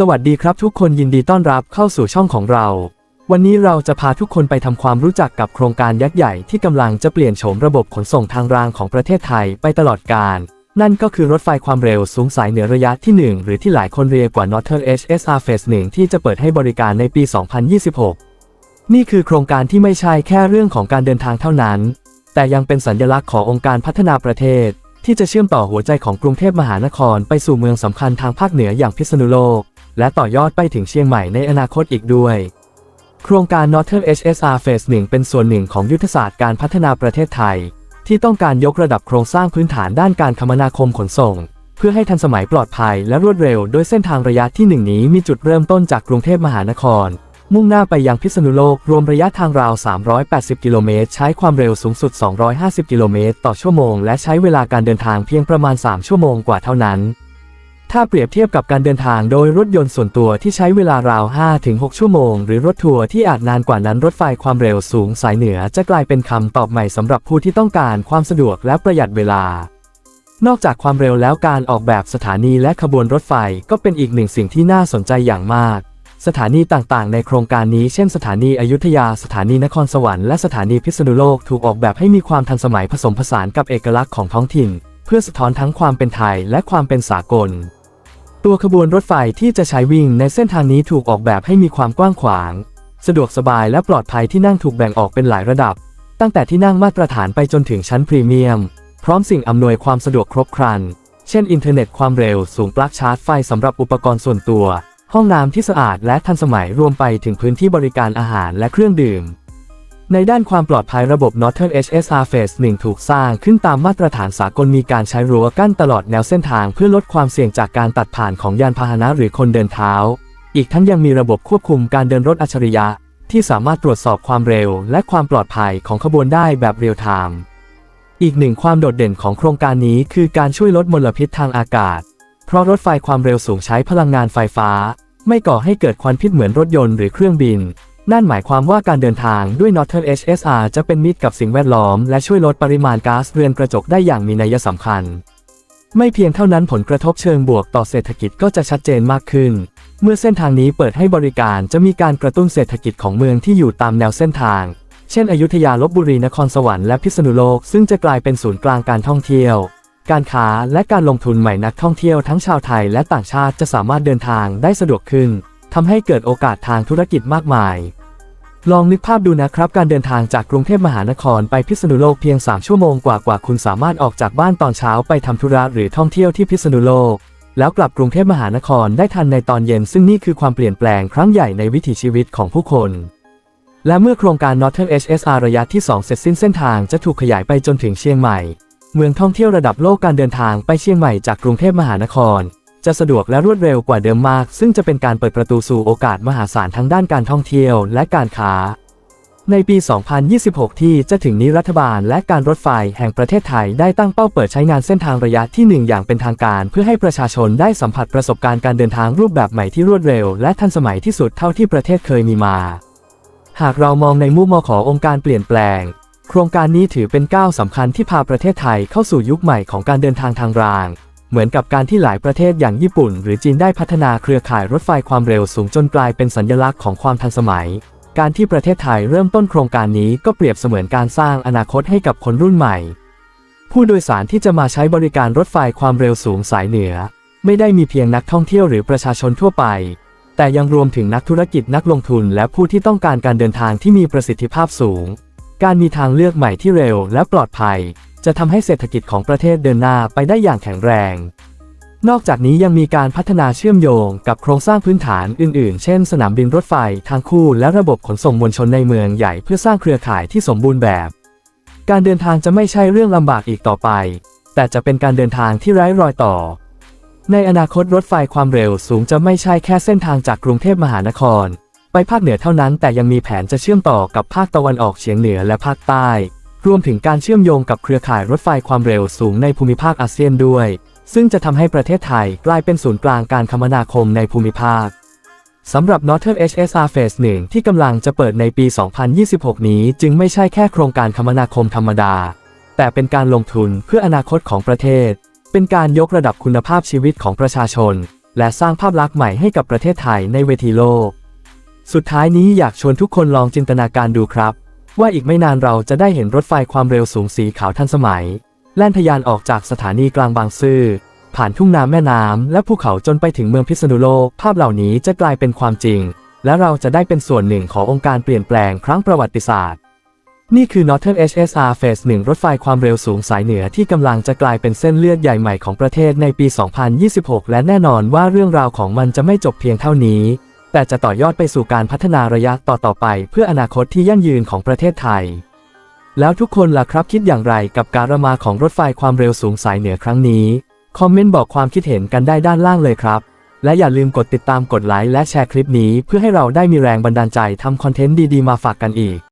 สวัสดีครับทุกคนยินดีต้อนรับเข้าสู่ช่องของเรา วันนี้เราจะพาทุกคนไปทำความรู้จักกับโครงการยักษ์ใหญ่ที่กำลังจะเปลี่ยนโฉมระบบขนส่งทางรางของประเทศไทยไปตลอดกาลนั่นก็คือรถไฟความเร็วสูงสายเหนือระยะที่ 1 หรือที่หลายคนเรียกว่า Northern HSR Phase 1 ที่จะเปิดให้บริการในปี 2026 นี่คือโครงการที่ไม่ใช่แค่เรื่องของการเดินทางเท่านั้น แต่ยังเป็นสัญลักษณ์ขององค์การพัฒนาประเทศ ที่จะเชื่อมต่อหัวใจของกรุงเทพมหานคร ไปสู่เมืองสำคัญทางภาคเหนืออย่างพิษณุโลก และต่อยอดไปถึงเชียงใหม่ในอนาคตอีกด้วย โครงการ Northern HSR Phase 1 เป็นส่วนหนึ่งของยุทธศาสตร์การพัฒนาประเทศไทย ที่ต้องการยกระดับโครงสร้างพื้นฐานด้านการคมนาคมขนส่ง เพื่อให้ทันสมัยปลอดภัยและรวดเร็ว โดยเส้นทางระยะที่ 1 นี้มีจุดเริ่มต้นจากกรุงเทพมหานคร มุ่งหน้าไปยังพิษณุโลกรวมระยะทางราว 380 กิโลเมตรใช้ความเร็วสูงสุด 250 กิโลเมตรต่อชั่วโมง และใช้เวลาการเดินทางเพียงประมาณ 3 ชั่วโมงกว่าเท่านั้น ถ้าเปรียบเทียบกับการเดินทางโดยรถยนต์ส่วนตัวที่ใช้เวลาราว 5-6 ชั่วโมง หรือรถทัวร์ที่อาจนานกว่านั้นรถไฟความเร็วสูงสายเหนือจะกลายเป็นคำตอบใหม่สำหรับผู้ที่ต้องการความสะดวกและประหยัดเวลา นอกจากความเร็วแล้วการออกแบบสถานีและขบวนรถไฟก็เป็นอีกหนึ่งสิ่งที่น่าสนใจอย่างมาก สถานีต่างๆ ในโครงการนี้เช่นสถานีอยุธยา สถานีนครสวรรค์และสถานีพิษณุโลกถูกออกแบบให้มีความทันสมัยผสมผสานกับเอกลักษณ์ของท้องถิ่น เพื่อสะท้อนทั้งความเป็นไทยและความเป็นสากล ตัวขบวนรถไฟที่จะใช้วิ่งในเส้นทางนี้ถูกออกแบบให้มีความกว้างขวาง สะดวกสบายและปลอดภัยที่นั่งถูกแบ่งออกเป็นหลายระดับ ตั้งแต่ที่นั่งมาตรฐานไปจนถึงชั้นพรีเมียม พร้อมสิ่งอำนวยความสะดวกครบครัน เช่น อินเทอร์เน็ตความเร็วสูงปลั๊กชาร์จไฟสำหรับอุปกรณ์ส่วนตัว ห้องน้ำที่สะอาดและทันสมัยรวมไปถึงพื้นที่บริการอาหารและเครื่องดื่ม ในด้านความปลอดภัยระบบ Northern HSR Phase 1 ถูกสร้างขึ้นตามมาตรฐานสากลมีการใช้รั้วกั้นตลอดแนวเส้นทางเพื่อลดความเสี่ยงจากการตัดผ่านของยานพาหนะหรือคนเดินเท้า อีกทั้งยังมีระบบควบคุมการเดินรถอัจฉริยะ ที่สามารถตรวจสอบความเร็ว และความปลอดภัยของขบวนได้แบบเรียลไทม์ อีกหนึ่งความโดดเด่นของโครงการนี้คือการช่วยลดมลพิษทางอากาศ เพราะรถไฟความเร็วสูงใช้พลังงานไฟฟ้า ไม่ก่อให้เกิดควันพิษเหมือนรถยนต์หรือเครื่องบิน นั่นหมายความว่าการเดินทางด้วย Northern HSR จะเป็นมิตรกับสิ่งแวดล้อม และช่วยลดปริมาณก๊าซเรือนกระจกได้อย่างมีนัยสำคัญ ไม่เพียงเท่านั้นผลกระทบเชิงบวกต่อเศรษฐกิจก็จะชัดเจนมากขึ้น เมื่อเส้นทางนี้เปิดให้บริการจะมีการกระตุ้นเศรษฐกิจของเมืองที่อยู่ตามแนวเส้นทาง เช่น อยุธยาลบบุรีนครสวรรค์และพิษณุโลกซึ่งจะกลายเป็นศูนย์กลางการท่องเที่ยวการค้าและการลงทุนใหม่นักท่องเที่ยวทั้งชาวไทยและต่างชาติจะสามารถเดินทางได้สะดวกขึ้น ทำให้เกิดโอกาสทางธุรกิจมากมาย ลองนึกภาพดูนะครับ การเดินทางจากกรุงเทพมหานครไปพิษณุโลกเพียง 3 ชั่วโมงกว่ากว่าคุณสามารถออกจากบ้านตอนเช้าไปทำธุระหรือท่องเที่ยวที่พิษณุโลก แล้วกลับกรุงเทพมหานครได้ทันในตอนเย็น ซึ่งนี่คือความเปลี่ยนแปลงครั้งใหญ่ในวิถีชีวิตของผู้คนและเมื่อโครงการ Northern HSR ระยะที่ 2 เสร็จสิ้นเส้นทางจะถูกขยายไปจนถึงเชียงใหม่ เมืองท่องเที่ยวระดับโลกการเดินทางไปเชียงใหม่จากกรุงเทพมหานคร จะสะดวกและรวดเร็วกว่าเดิมมาก ซึ่งจะเป็นการเปิดประตูสู่โอกาสมหาศาลทั้งด้านการท่องเที่ยวและการค้า ในปี 2026 ที่จะถึงนี้รัฐบาลและการรถไฟแห่งประเทศไทยได้ตั้งเป้าเปิดใช้งานเส้นทางระยะที่ 1 อย่างเป็นทางการ เพื่อให้ประชาชนได้สัมผัสประสบการณ์การเดินทางรูปแบบใหม่ที่รวดเร็ว และทันสมัยที่สุดเท่าที่ประเทศเคยมีมา หากเรามองในมุมมองขององค์การเปลี่ยนแปลงโครงการนี้ถือเป็นก้าวสำคัญที่พาประเทศไทยเข้าสู่ยุคใหม่ของการเดินทางทางราง เหมือนกับการที่หลายประเทศอย่างญี่ปุ่น หรือจีนได้พัฒนาเครือข่ายรถไฟความเร็วสูงจนกลายเป็นสัญลักษณ์ของความทันสมัย การที่ประเทศไทยเริ่มต้นโครงการนี้ก็เปรียบเสมือนการสร้างอนาคตให้กับคนรุ่นใหม่ ผู้โดยสารที่จะมาใช้บริการรถไฟความเร็วสูงสายเหนือ ไม่ได้มีเพียงนักท่องเที่ยวหรือประชาชนทั่วไป แต่ยังรวมถึงนักธุรกิจนักลงทุนและผู้ที่ต้องการการเดินทางที่มีประสิทธิภาพสูง การมีทางเลือกใหม่ที่เร็วและปลอดภัย จะทำให้เศรษฐกิจของประเทศเดินหน้าไปได้อย่างแข็งแรง นอกจากนี้ยังมีการพัฒนาเชื่อมโยงกับโครงสร้างพื้นฐานอื่นๆ เช่น สนามบินรถไฟทางคู่และระบบขนส่งมวลชนในเมืองใหญ่เพื่อสร้างเครือข่ายที่สมบูรณ์แบบ การเดินทางจะไม่ใช่เรื่องลำบากอีกต่อไป แต่จะเป็นการเดินทางที่ไร้รอยต่อ ในอนาคตรถไฟความเร็วสูงจะไม่ใช่แค่เส้นทางจากกรุงเทพมหานคร ไปภาคเหนือเท่านั้น แต่ยังมีแผนจะเชื่อมต่อกับภาคตะวันออกเฉียงเหนือและภาคใต้ รวมถึงการเชื่อมโยงกับเครือข่ายรถไฟความเร็วสูงในภูมิภาคอาเซียนด้วย ซึ่งจะทำให้ประเทศไทยกลายเป็นศูนย์กลางการคมนาคมในภูมิภาคสำหรับ Northern HSR Phase 1 ที่กำลังจะเปิดในปี 2026 นี้จึงไม่ใช่แค่โครงการคมนาคมธรรมดา แต่เป็นการลงทุนเพื่ออนาคตของประเทศ เป็นการยกระดับคุณภาพชีวิตของประชาชน และสร้างภาพลักษณ์ใหม่ให้กับประเทศไทยในเวทีโลก สุดท้ายนี้อยากชวนทุกคนลองจินตนาการดูครับ ว่าอีกไม่นานเราจะได้เห็นรถไฟความเร็วสูงสีขาวทันสมัย แล่นทะยานออกจากสถานีกลางบางซื่อผ่านทุ่งนาแม่น้ำและภูเขาจนไปถึงเมืองพิษณุโลก ภาพเหล่านี้จะกลายเป็นความจริง และเราจะได้เป็นส่วนหนึ่งขององค์การเปลี่ยนแปลงครั้งประวัติศาสตร์ นี่คือ Northern HSR Phase 1 รถไฟความเร็วสูงสายเหนือที่กำลังจะกลายเป็นเส้นเลือดใหญ่ใหม่ของประเทศในปี 2026 และแน่นอนว่าเรื่องราวของมันจะไม่จบเพียงเท่านี้ แต่จะต่อยอดไปสู่การพัฒนาระยะต่อๆไป เพื่ออนาคตที่ยั่งยืนของประเทศไทย แล้วทุกคนล่ะครับคิดอย่างไรกับการมาของรถไฟความเร็วสูงสายเหนือครั้งนี้ คอมเมนต์บอกความคิดเห็นกันได้ด้านล่างเลยครับ และอย่าลืมกดติดตามกดไลค์และแชร์คลิปนี้ เพื่อให้เราได้มีแรงบันดาลใจทำคอนเทนต์ดีๆมาฝากกันอีก